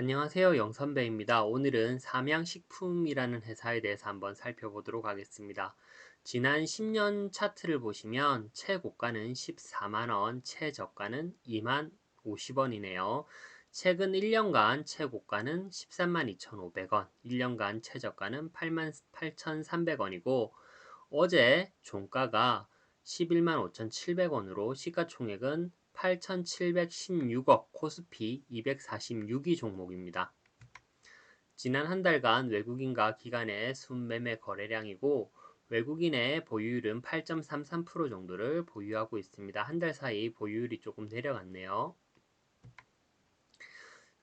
안녕하세요. 영선배입니다. 오늘은 삼양식품이라는 회사에 대해서 한번 살펴보도록 하겠습니다. 지난 10년 차트를 보시면 최고가는 14만원, 최저가는 2만 50원이네요. 최근 1년간 최고가는 13만 2,500원, 1년간 최저가는 8만 8,300원이고 어제 종가가 11만 5,700원으로 시가총액은 8,716억 코스피 246위 종목입니다. 지난 한 달간 외국인과 기관의 순매매 거래량이고 외국인의 보유율은 8.33% 정도를 보유하고 있습니다. 한 달 사이 보유율이 조금 내려갔네요.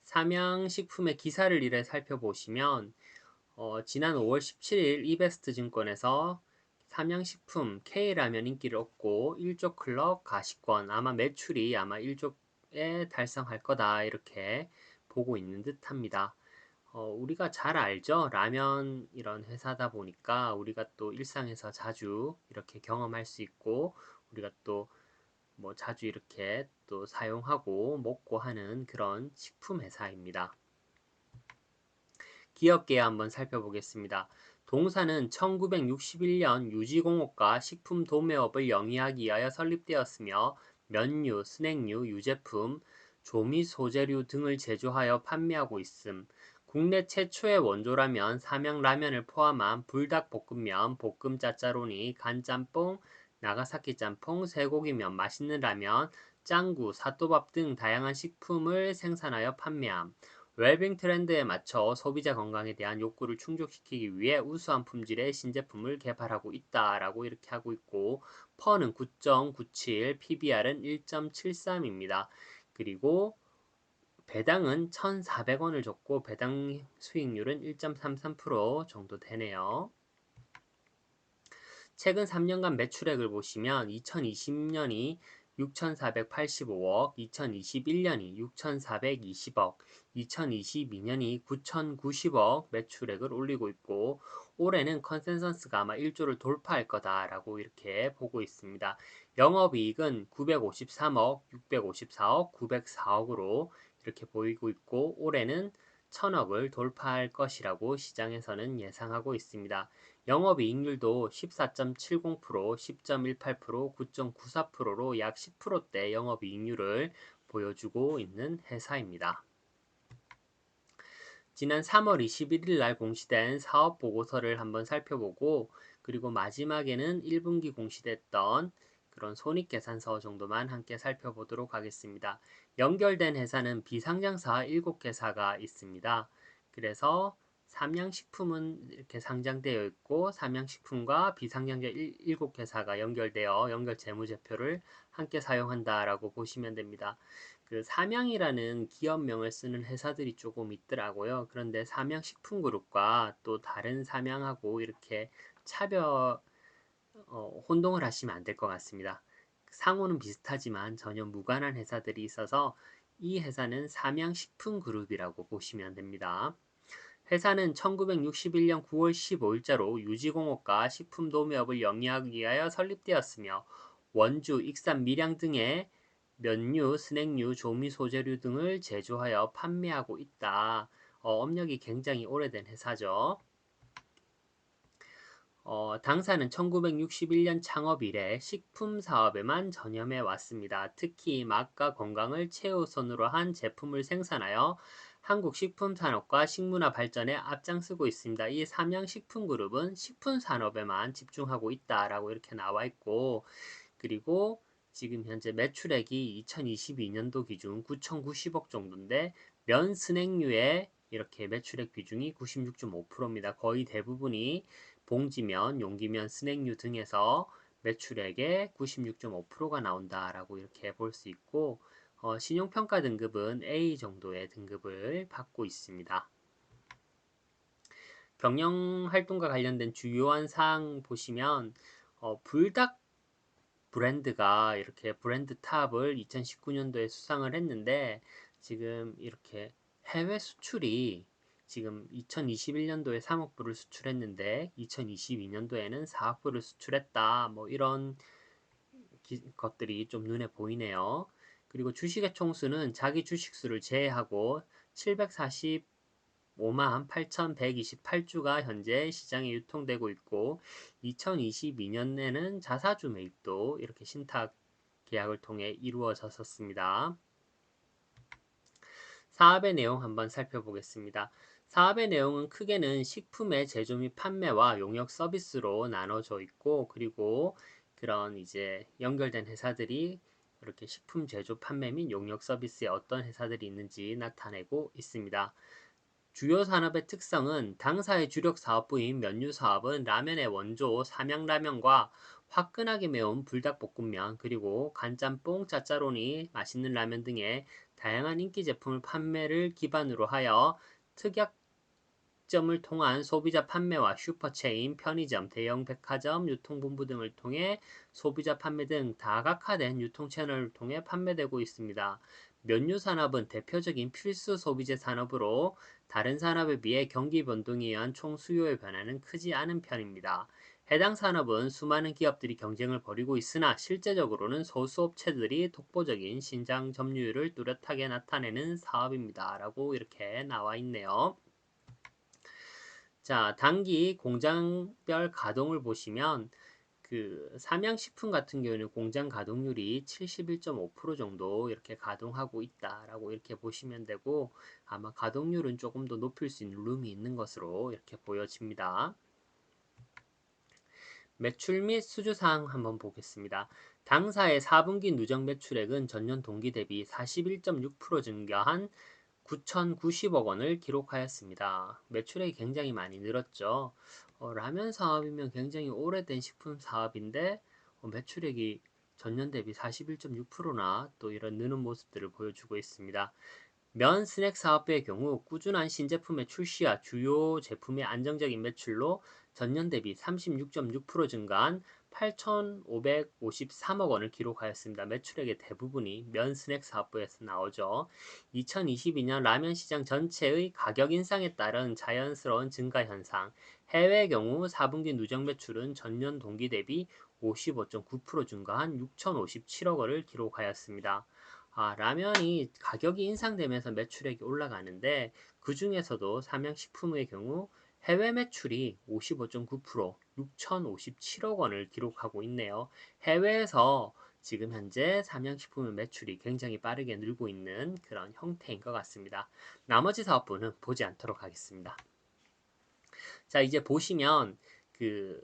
삼양식품의 기사를 이래 살펴보시면 어, 지난 5월 17일 이베스트 증권에서 삼양식품 K라면 인기를 얻고 1조 클럽 가시권 아마 매출이 아마 1조에 달성할 거다 이렇게 보고 있는 듯합니다. 어, 우리가 잘 알죠. 라면 이런 회사다 보니까 우리가 또 일상에서 자주 이렇게 경험할 수 있고 우리가 또 뭐 자주 이렇게 또 사용하고 먹고 하는 그런 식품 회사입니다. 기업계 한번 살펴보겠습니다. 동사는 1961년 유지공업과 식품도매업을 영위하기 위하여 설립되었으며 면류, 스낵류, 유제품, 조미 소재류 등을 제조하여 판매하고 있음. 국내 최초의 원조라면 삼양라면을 포함한 불닭볶음면, 볶음 짜짜로니, 간짬뽕, 나가사키 짬뽕, 쇠고기면, 맛있는 라면, 짱구, 사또밥 등 다양한 식품을 생산하여 판매함. 웰빙 트렌드에 맞춰 소비자 건강에 대한 욕구를 충족시키기 위해 우수한 품질의 신제품을 개발하고 있다라고 이렇게 하고 있고 퍼는 9.97, PBR은 1.73입니다. 그리고 배당은 1,400원을 줬고 배당 수익률은 1.33% 정도 되네요. 최근 3년간 매출액을 보시면 2020년이 6,485억, 2021년이 6,420억, 2022년이 9,090억 매출액을 올리고 있고 올해는 컨센서스가 아마 1조를 돌파할 거다라고 이렇게 보고 있습니다. 영업이익은 953억, 654억, 904억으로 이렇게 보이고 있고 올해는 천억을 돌파할 것이라고 시장에서는 예상하고 있습니다. 영업이익률도 14.70%, 10.18%, 9.94%로 약 10%대 영업이익률을 보여주고 있는 회사입니다. 지난 3월 21일 날 공시된 사업 보고서를 한번 살펴보고 그리고 마지막에는 1분기 공시됐던 그런 손익계산서 정도만 함께 살펴보도록 하겠습니다. 연결된 회사는 비상장사 7개사가 있습니다. 그래서 삼양식품은 이렇게 상장되어 있고 삼양식품과 비상장자 7개사가 연결되어 연결 재무제표를 함께 사용한다라고 보시면 됩니다. 그 삼양이라는 기업명을 쓰는 회사들이 조금 있더라고요. 그런데 삼양식품그룹과 또 다른 삼양하고 이렇게 차별 어, 혼동을 하시면 안 될 것 같습니다. 상호는 비슷하지만 전혀 무관한 회사들이 있어서 이 회사는 삼양식품그룹이라고 보시면 됩니다. 회사는 1961년 9월 15일자로 유지공업과 식품도매업을 영위하기 위하여 설립되었으며 원주, 익산, 밀양 등의 면류, 스낵류, 조미 소재류 등을 제조하여 판매하고 있다. 어, 업력이 굉장히 오래된 회사죠. 어, 당사는 1961년 창업 이래 식품 사업에만 전념해 왔습니다. 특히 맛과 건강을 최우선으로 한 제품을 생산하여 한국 식품 산업과 식문화 발전에 앞장서고 있습니다. 이 삼양식품그룹은 식품 산업에만 집중하고 있다라고 이렇게 나와 있고 그리고 지금 현재 매출액이 2022년도 기준 9,090억 정도인데 면 스낵류의 이렇게 매출액 비중이 96.5%입니다. 거의 대부분이 봉지면, 용기면, 스낵류 등에서 매출액의 96.5%가 나온다라고 이렇게 볼 수 있고 어, 신용평가 등급은 A 정도의 등급을 받고 있습니다. 경영 활동과 관련된 주요한 사항 보시면 어, 불닭 브랜드가 이렇게 브랜드 탑을 2019년도에 수상을 했는데 지금 이렇게 해외 수출이 지금 2021년도에 3억 불을 수출했는데 2022년도에는 4억 불을 수출했다. 뭐 이런 기, 것들이 좀 눈에 보이네요. 그리고 주식의 총수는 자기 주식수를 제외하고 745만 8,128주가 현재 시장에 유통되고 있고 2022년에는 자사주 매입도 이렇게 신탁 계약을 통해 이루어졌었습니다. 사업의 내용 한번 살펴보겠습니다. 사업의 내용은 크게는 식품의 제조 및 판매와 용역 서비스로 나눠져 있고 그리고 그런 이제 연결된 회사들이 이렇게 식품 제조 판매 및 용역 서비스에 어떤 회사들이 있는지 나타내고 있습니다. 주요 산업의 특성은 당사의 주력 사업부인 면류 사업은 라면의 원조 삼양라면과 화끈하게 매운 불닭볶음면 그리고 간짬뽕, 짜짜로니, 맛있는 라면 등의 다양한 인기 제품을 판매를 기반으로 하여 특약 점을 통한 소비자 판매와 슈퍼체인, 편의점, 대형 백화점, 유통본부 등을 통해 소비자 판매 등 다각화된 유통 채널을 통해 판매되고 있습니다. 면류 산업은 대표적인 필수 소비재 산업으로 다른 산업에 비해 경기 변동에 의한 총 수요의 변화는 크지 않은 편입니다. 해당 산업은 수많은 기업들이 경쟁을 벌이고 있으나 실제적으로는 소수 업체들이 독보적인 신장 점유율을 뚜렷하게 나타내는 사업입니다. 라고 이렇게 나와 있네요. 자, 단기 공장별 가동을 보시면 그 삼양식품 같은 경우는 공장 가동률이 71.5% 정도 이렇게 가동하고 있다라고 이렇게 보시면 되고 아마 가동률은 조금 더 높일 수 있는 룸이 있는 것으로 이렇게 보여집니다. 매출 및 수주 사항 한번 보겠습니다. 당사의 4분기 누적 매출액은 전년 동기 대비 41.6% 증가한 9,090억 원을 기록하였습니다. 매출액이 굉장히 많이 늘었죠. 어, 라면 사업이면 굉장히 오래된 식품 사업인데 어, 매출액이 전년 대비 41.6%나 또 이런 느는 모습들을 보여주고 있습니다. 면 스낵 사업의 경우 꾸준한 신제품의 출시와 주요 제품의 안정적인 매출로 전년 대비 36.6% 증가한 8,553억 원을 기록하였습니다. 매출액의 대부분이 면 스낵 사업부에서 나오죠. 2022년 라면 시장 전체의 가격 인상에 따른 자연스러운 증가 현상. 해외 경우 4분기 누적 매출은 전년 동기 대비 55.9% 증가한 6,057억 원을 기록하였습니다. 아, 라면이 가격이 인상되면서 매출액이 올라가는데 그 중에서도 삼양식품의 경우 해외 매출이 55.9% 6,057억 원을 기록하고 있네요. 해외에서 지금 현재 삼양식품의 매출이 굉장히 빠르게 늘고 있는 그런 형태인 것 같습니다. 나머지 사업부는 보지 않도록 하겠습니다. 자, 이제 보시면 그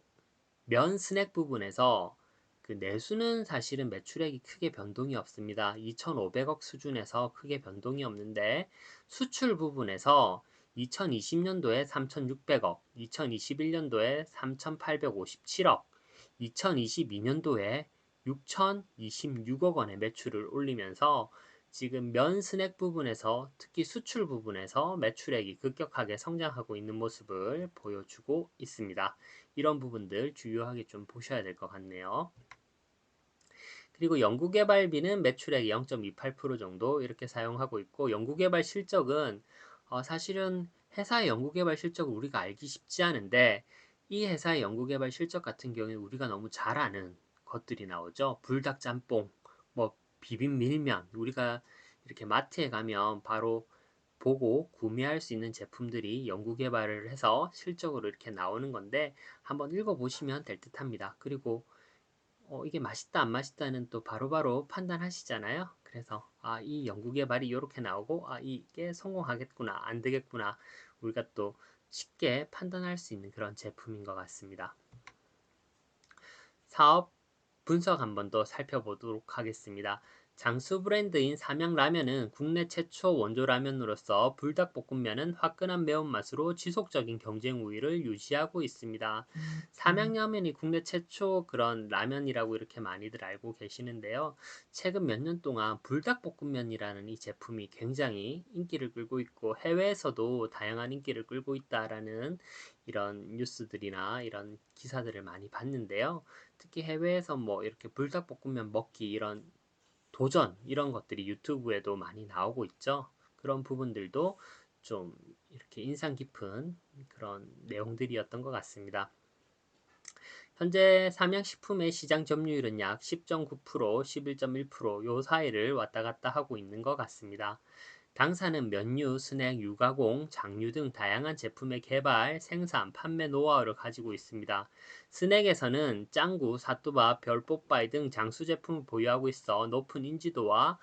면 스낵 부분에서 그 내수는 사실은 매출액이 크게 변동이 없습니다. 2,500억 수준에서 크게 변동이 없는데 수출 부분에서 2020년도에 3,600억, 2021년도에 3,857억, 2022년도에 6,026억 원의 매출을 올리면서 지금 면 스낵 부분에서 특히 수출 부분에서 매출액이 급격하게 성장하고 있는 모습을 보여주고 있습니다. 이런 부분들 주요하게 좀 보셔야 될 것 같네요. 그리고 연구개발비는 매출액 0.28% 정도 이렇게 사용하고 있고 연구개발 실적은 어, 사실은 회사의 연구개발 실적을 우리가 알기 쉽지 않은데 이 회사의 연구개발 실적 같은 경우에 우리가 너무 잘 아는 것들이 나오죠. 불닭 짬뽕, 뭐 비빔 밀면 우리가 이렇게 마트에 가면 바로 보고 구매할 수 있는 제품들이 연구개발을 해서 실적으로 이렇게 나오는 건데 한번 읽어보시면 될 듯합니다. 그리고 어, 이게 맛있다 안 맛있다는 또 바로바로 바로 판단하시잖아요. 그래서 아, 이 연구 개발이 이렇게 나오고 아, 이게 성공하겠구나 안 되겠구나 우리가 또 쉽게 판단할 수 있는 그런 제품인 것 같습니다. 사업 분석 한번 더 살펴보도록 하겠습니다. 장수 브랜드인 삼양라면은 국내 최초 원조 라면으로서 불닭볶음면은 화끈한 매운맛으로 지속적인 경쟁 우위를 유지하고 있습니다. 음, 삼양라면이 국내 최초 그런 라면이라고 이렇게 많이들 알고 계시는데요. 최근 몇 년 동안 불닭볶음면이라는 이 제품이 굉장히 인기를 끌고 있고 해외에서도 다양한 인기를 끌고 있다라는 이런 뉴스들이나 이런 기사들을 많이 봤는데요. 특히 해외에서 뭐 이렇게 불닭볶음면 먹기 이런 도전 이런 것들이 유튜브에도 많이 나오고 있죠. 그런 부분들도 좀 이렇게 인상 깊은 그런 내용들이었던 것 같습니다. 현재 삼양식품의 시장 점유율은 약 10.9%, 11.1%요 사이를 왔다 갔다 하고 있는 것 같습니다. 당사는 면류, 스낵, 유가공, 장류 등 다양한 제품의 개발, 생산, 판매 노하우를 가지고 있습니다. 스낵에서는 짱구, 사또밥, 별뽀빠이 등 장수 제품을 보유하고 있어 높은 인지도와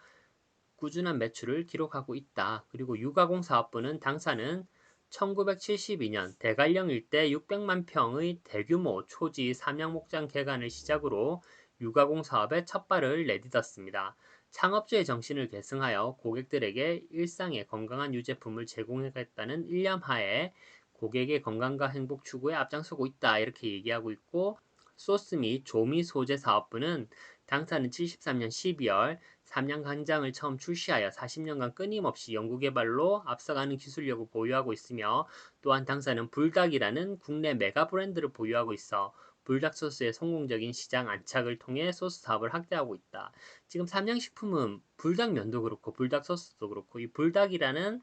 꾸준한 매출을 기록하고 있다. 그리고 유가공 사업부는 당사는 1972년 대관령 일대 600만 평의 대규모 초지 삼양 목장 개간을 시작으로 유가공 사업에 첫 발을 내딛었습니다. 창업주의 정신을 계승하여 고객들에게 일상의 건강한 유제품을 제공하겠다는 일념 하에 고객의 건강과 행복 추구에 앞장서고 있다 이렇게 얘기하고 있고 소스 및 조미 소재 사업부는 당사는 73년 12월 삼양 간장을 처음 출시하여 40년간 끊임없이 연구개발로 앞서가는 기술력을 보유하고 있으며 또한 당사는 불닭이라는 국내 메가 브랜드를 보유하고 있어 불닭 소스의 성공적인 시장 안착을 통해 소스 사업을 확대하고 있다. 지금 삼양식품은 불닭 면도 그렇고 불닭 소스도 그렇고 이 불닭이라는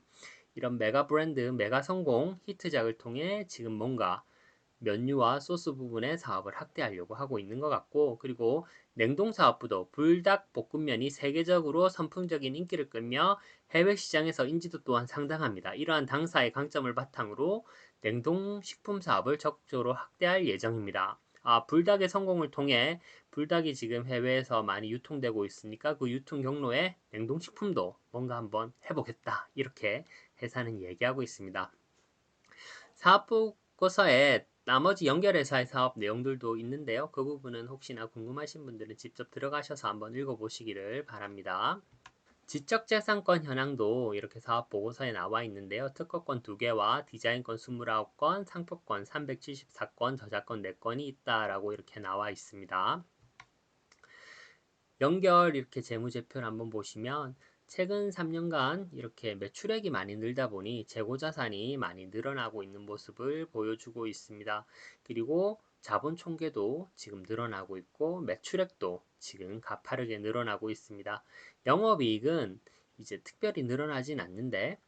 이런 메가 브랜드, 메가 성공 히트작을 통해 지금 뭔가 면류와 소스 부분의 사업을 확대하려고 하고 있는 것 같고 그리고 냉동 사업부도 불닭 볶음면이 세계적으로 선풍적인 인기를 끌며 해외 시장에서 인지도 또한 상당합니다. 이러한 당사의 강점을 바탕으로 냉동 식품 사업을 적극적으로 확대할 예정입니다. 아, 불닭의 성공을 통해 불닭이 지금 해외에서 많이 유통되고 있으니까 그 유통 경로에 냉동식품도 뭔가 한번 해보겠다. 이렇게 회사는 얘기하고 있습니다. 사업보고서에 나머지 연결회사의 사업 내용들도 있는데요. 그 부분은 혹시나 궁금하신 분들은 직접 들어가셔서 한번 읽어보시기를 바랍니다. 지적재산권 현황도 이렇게 사업보고서에 나와 있는데요. 특허권 2개와 디자인권 29건, 상표권 374건, 저작권 4건이 있다라고 이렇게 나와 있습니다. 연결 이렇게 재무제표를 한번 보시면 최근 3년간 이렇게 매출액이 많이 늘다 보니 재고자산이 많이 늘어나고 있는 모습을 보여주고 있습니다. 그리고 자본 총계도 지금 늘어나고 있고 매출액도 지금 가파르게 늘어나고 있습니다. 영업이익은 이제 특별히 늘어나진 않는데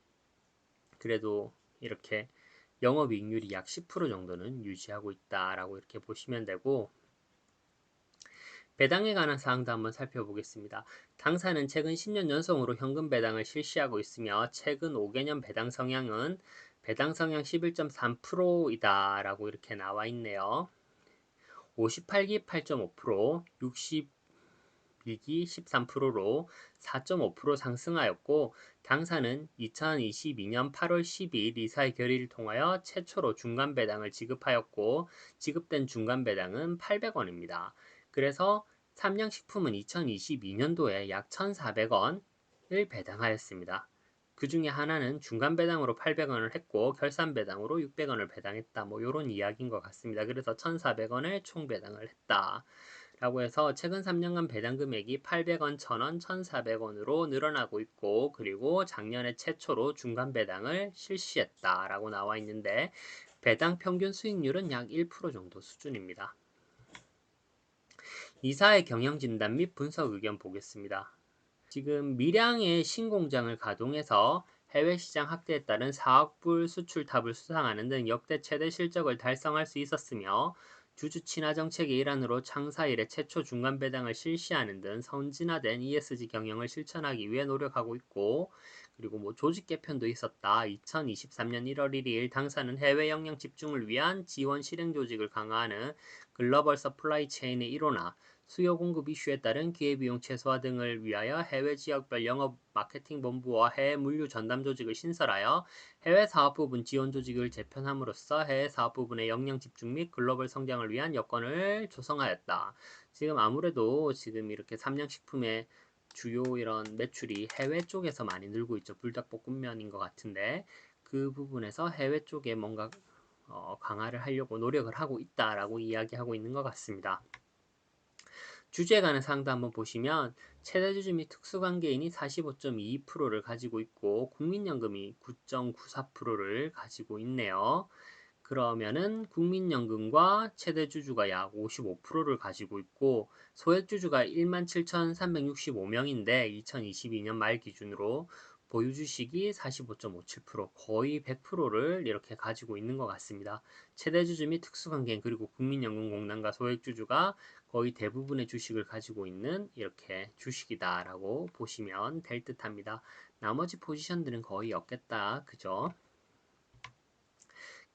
그래도 이렇게 영업이익률이 약 10% 정도는 유지하고 있다라고 이렇게 보시면 되고 배당에 관한 사항도 한번 살펴보겠습니다. 당사는 최근 10년 연속으로 현금 배당을 실시하고 있으며 최근 5개년 배당 성향은 배당 성향 11.3%이다 라고 이렇게 나와 있네요. 58기 8.5%, 60 2기 13%로 4.5% 상승하였고 당사는 2022년 8월 12일 이사의 결의를 통하여 최초로 중간 배당을 지급하였고 지급된 중간 배당은 800원입니다. 그래서 삼양식품은 2022년도에 약 1,400원을 배당하였습니다. 그 중에 하나는 중간 배당으로 800원을 했고 결산 배당으로 600원을 배당했다. 뭐 이런 이야기인 것 같습니다. 그래서 1,400원을 총 배당을 했다. 라고 해서 최근 3년간 배당 금액이 800원, 1000원, 1400원으로 늘어나고 있고 그리고 작년에 최초로 중간 배당을 실시했다 라고 나와 있는데 배당 평균 수익률은 약 1% 정도 수준입니다. 이사의 경영 진단 및 분석 의견 보겠습니다. 지금 밀양의 신공장을 가동해서 해외 시장 확대에 따른 4억 불 수출 탑을 수상하는 등 역대 최대 실적을 달성할 수 있었으며 주주 친화 정책의 일환으로 창사 이래 최초 중간 배당을 실시하는 등 선진화된 ESG 경영을 실천하기 위해 노력하고 있고 그리고 뭐 조직 개편도 있었다. 2023년 1월 1일 당사는 해외 역량 집중을 위한 지원 실행 조직을 강화하는 글로벌 서플라이 체인의 일원화, 수요 공급 이슈에 따른 기회비용 최소화 등을 위하여 해외 지역별 영업 마케팅 본부와 해외 물류 전담 조직을 신설하여 해외 사업 부분 지원 조직을 재편함으로써 해외 사업 부분의 역량 집중 및 글로벌 성장을 위한 여건을 조성하였다. 지금 아무래도 지금 이렇게 삼양식품의 주요 이런 매출이 해외 쪽에서 많이 늘고 있죠. 불닭볶음면인 것 같은데 그 부분에서 해외 쪽에 뭔가 어, 강화를 하려고 노력을 하고 있다라고 이야기하고 있는 것 같습니다. 주제에 관한 사항도 한번 보시면 최대 주주 및 특수관계인이 45.22%를 가지고 있고 국민연금이 9.94%를 가지고 있네요. 그러면은 국민연금과 최대 주주가 약 55%를 가지고 있고 소액 주주가 17,365명인데 2022년 말 기준으로 보유 주식이 45.57% 거의 100%를 이렇게 가지고 있는 것 같습니다. 최대주주 및 특수관계인 그리고 국민연금공단과 소액주주가 거의 대부분의 주식을 가지고 있는 이렇게 주식이다라고 보시면 될 듯합니다. 나머지 포지션들은 거의 없겠다. 그죠?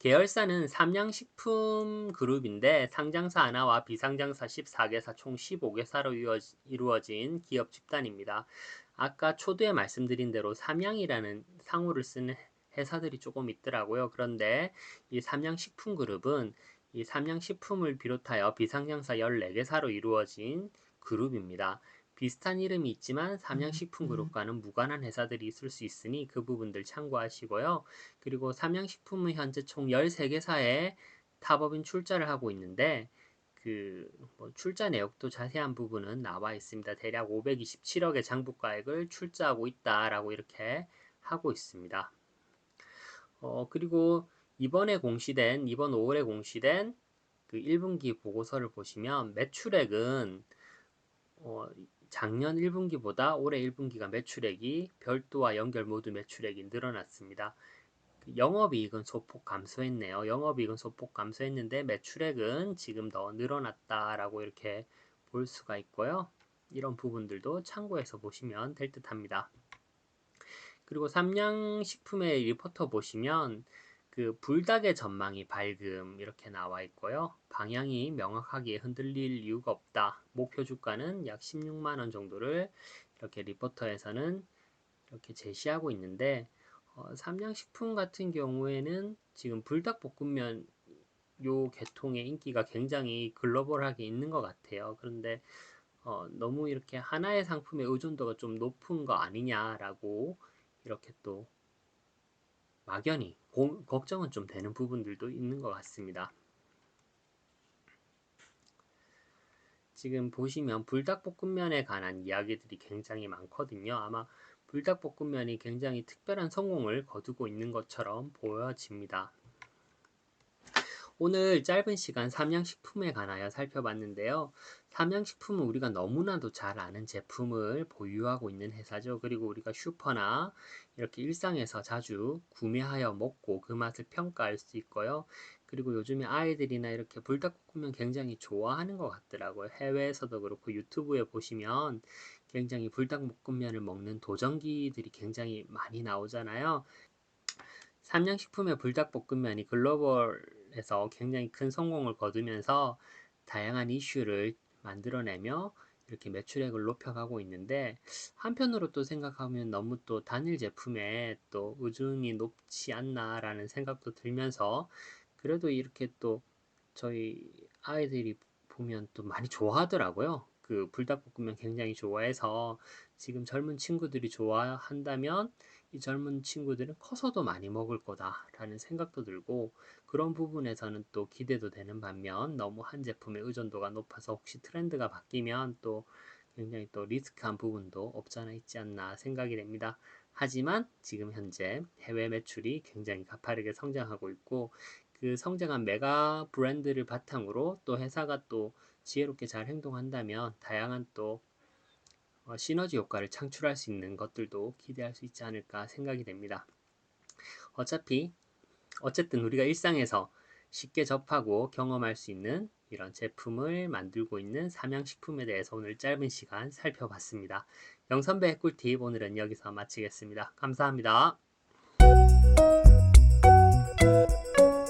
계열사는 삼양식품 그룹인데 상장사 하나와 비상장사 14개사 총 15개사로 이루어진 기업 집단입니다. 아까 초두에 말씀드린 대로 삼양이라는 상호를 쓰는 회사들이 조금 있더라고요. 그런데 이 삼양식품그룹은 이 삼양식품을 비롯하여 비상장사 14개사로 이루어진 그룹입니다. 비슷한 이름이 있지만 삼양식품 그룹과는 무관한 회사들이 있을 수 있으니 그 부분들 참고하시고요. 그리고 삼양식품은 현재 총 13개사의 타법인 출자를 하고 있는데 그 뭐 출자 내역도 자세한 부분은 나와 있습니다. 대략 527억의 장부가액을 출자하고 있다라고 이렇게 하고 있습니다. 어, 그리고 이번에 공시된 이번 5월에 공시된 그 1분기 보고서를 보시면 매출액은 어, 작년 1분기보다 올해 1분기가 매출액이 별도와 연결 모두 매출액이 늘어났습니다. 그 영업이익은 소폭 감소했네요. 영업이익은 소폭 감소했는데 매출액은 지금 더 늘어났다라고 이렇게 볼 수가 있고요. 이런 부분들도 참고해서 보시면 될 듯합니다. 그리고 삼양식품의 리포터 보시면 그 불닭의 전망이 밝음 이렇게 나와 있고요. 방향이 명확하게 흔들릴 이유가 없다. 목표 주가는 약 16만 원 정도를 이렇게 리포터에서는 이렇게 제시하고 있는데 어, 삼양식품 같은 경우에는 지금 불닭볶음면 요 계통의 인기가 굉장히 글로벌하게 있는 것 같아요. 그런데 어, 너무 이렇게 하나의 상품의 의존도가 좀 높은 거 아니냐라고 이렇게 또 막연히 고, 걱정은 좀 되는 부분들도 있는 것 같습니다. 지금 보시면 불닭볶음면에 관한 이야기들이 굉장히 많거든요. 아마 불닭볶음면이 굉장히 특별한 성공을 거두고 있는 것처럼 보여집니다. 오늘 짧은 시간 삼양식품에 관하여 살펴봤는데요. 삼양식품은 우리가 너무나도 잘 아는 제품을 보유하고 있는 회사죠. 그리고 우리가 슈퍼나 이렇게 일상에서 자주 구매하여 먹고 그 맛을 평가할 수 있고요. 그리고 요즘에 아이들이나 이렇게 불닭볶음면 굉장히 좋아하는 것 같더라고요. 해외에서도 그렇고 유튜브에 보시면 굉장히 불닭볶음면을 먹는 도전기들이 굉장히 많이 나오잖아요. 삼양식품의 불닭볶음면이 글로벌에서 굉장히 큰 성공을 거두면서 다양한 이슈를 만들어내며 이렇게 매출액을 높여가고 있는데 한편으로 또 생각하면 너무 또 단일 제품에 또 의존이 높지 않나라는 생각도 들면서 그래도 이렇게 또 저희 아이들이 보면 또 많이 좋아하더라고요. 그 불닭볶음면 굉장히 좋아해서 지금 젊은 친구들이 좋아한다면 이 젊은 친구들은 커서도 많이 먹을 거다라는 생각도 들고 그런 부분에서는 또 기대도 되는 반면 너무 한 제품의 의존도가 높아서 혹시 트렌드가 바뀌면 또 굉장히 또 리스크한 부분도 없잖아 있지 않나 생각이 됩니다. 하지만 지금 현재 해외 매출이 굉장히 가파르게 성장하고 있고 그 성장한 메가 브랜드를 바탕으로 또 회사가 또 지혜롭게 잘 행동한다면 다양한 또 어, 시너지 효과를 창출할 수 있는 것들도 기대할 수 있지 않을까 생각이 됩니다. 어차피 어쨌든 우리가 일상에서 쉽게 접하고 경험할 수 있는 이런 제품을 만들고 있는 삼양식품에 대해서 오늘 짧은 시간 살펴봤습니다. 영선배 핵꿀팁 오늘은 여기서 마치겠습니다. 감사합니다.